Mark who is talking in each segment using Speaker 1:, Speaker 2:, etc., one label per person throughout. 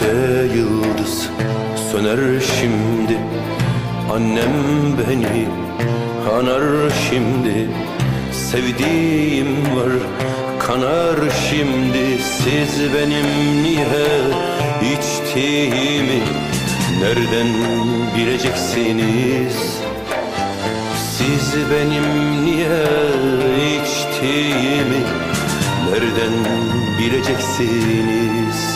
Speaker 1: Gökte yıldız söner şimdi. Annem beni anar şimdi. Sevdiğim var kanar şimdi. Siz benim niye içtiğimi Nereden bileceksiniz? Siz benim niye içtiğimi Nereden bileceksiniz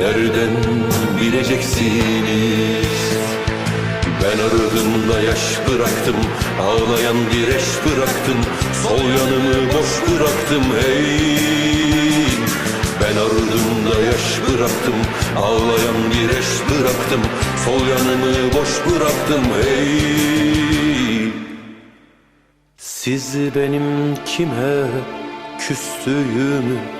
Speaker 1: nereden bileceksiniz? Ben ardımda yaş bıraktım, ağlayan bir eş bıraktım, sol yanımı boş bıraktım hey. Ben ardımda yaş bıraktım, ağlayan bir eş bıraktım, sol yanımı boş bıraktım hey. Siz benim kime küstüğümü